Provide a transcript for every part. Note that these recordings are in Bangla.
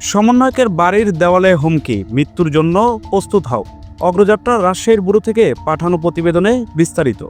সমন্বয়কের বাড়ির দেওয়ালে হুমকি, মৃত্যুর জন্য প্রস্তুত হও। অগ্রযাত্রা রাজশাহীর বুড়ো থেকে পাঠানো প্রতিবেদনে বিস্তারিত।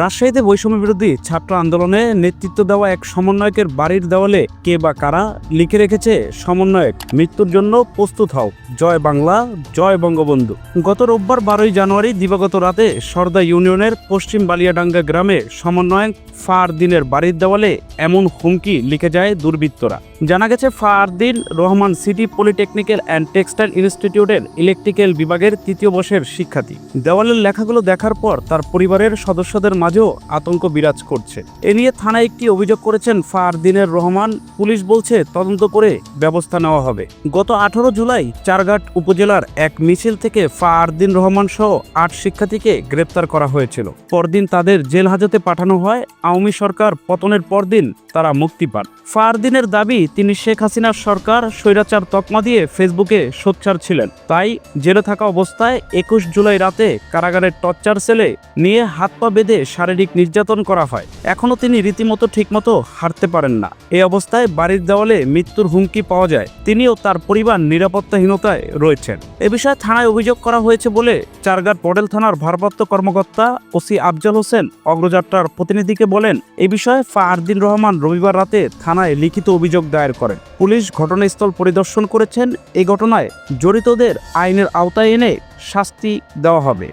রাজশাহীতে বৈষম্য বিরোধী ছাত্র আন্দোলনে নেতৃত্ব দেওয়া এক সমন্বয়কের বাড়ির দেওয়ালে কে বা কারা লিখে রেখেছে সমন্বয়ক। মৃত্যুর জন্য প্রস্তুত হও। জয় বাংলা, জয় বঙ্গবন্ধু। গত রোববার বারোই জানুয়ারি দিবাগত রাতে সর্দা ইউনিয়নের পশ্চিম বালিয়াডাঙ্গা গ্রামে সমন্বয়ক ফার দিনের বাড়ির দেওয়ালে এমন হুমকি লিখে যায় দুর্বৃত্তরা। জানা গেছে, Fardin Rahman city polytechnical and textile ইনস্টিটিউটের ইলেকট্রিক্যাল বিভাগের তৃতীয় বর্ষের শিক্ষার্থী। দেওয়ালের লেখাগুলো দেখার পর তার পরিবারের সদস্যদের মাঝেও আতঙ্ক বিরাজ করছে। এ নিয়ে থানায় একটি অভিযোগ করেছেন ফারদিনের রহমান। পুলিশ বলছে তদন্ত করে ব্যবস্থা নেওয়া হবে। গত আঠারো জুলাই চারঘাট উপজেলার এক মিছিল থেকে ফারদিন রহমান সহ আট শিক্ষার্থীকে গ্রেপ্তার করা হয়েছিল। পরদিন তাদের জেল হাজতে পাঠানো হয়। আওয়ামী সরকার পতনের পরদিন তারা মুক্তি পান। ফারদিনের দাবি, তিনি শেখ হাসিনার সরকার স্বৈরাচার তকমা দিয়ে ফেসবুকে সোচ্চার ছিলেন। তাই জেলে থাকা অবস্থায় একুশ জুলাই রাতে কারাগারের টর্চার সেলে নিয়ে হাত পা বেঁধে শারীরিক নির্যাতন করা হয়। এখনও তিনি রীতিমতো ঠিকমতো হাঁটতে পারেন না। এই অবস্থায় বাড়ির দেওয়ালে মৃত্যুর হুমকি পাওয়া যায়। তিনিও তার পরিবার নিরাপত্তাহীনতায় রয়েছেন। এ বিষয়ে থানায় অভিযোগ করা হয়েছে বলে চারগার মডেল থানার ভারপ্রাপ্ত কর্মকর্তা ওসি আফজাল হোসেন অগ্রযাত্রার প্রতিনিধিকে বলেন, এ বিষয়ে ফারদিন রহমান রবিবার রাতে থানায় লিখিত অভিযোগ দায়ের করেন। পুলিশ ঘটনাস্থল পরিদর্শন করেছেন। এই ঘটনায় জড়িতদের আইনের আওতায় এনে শাস্তি দেওয়া হবে।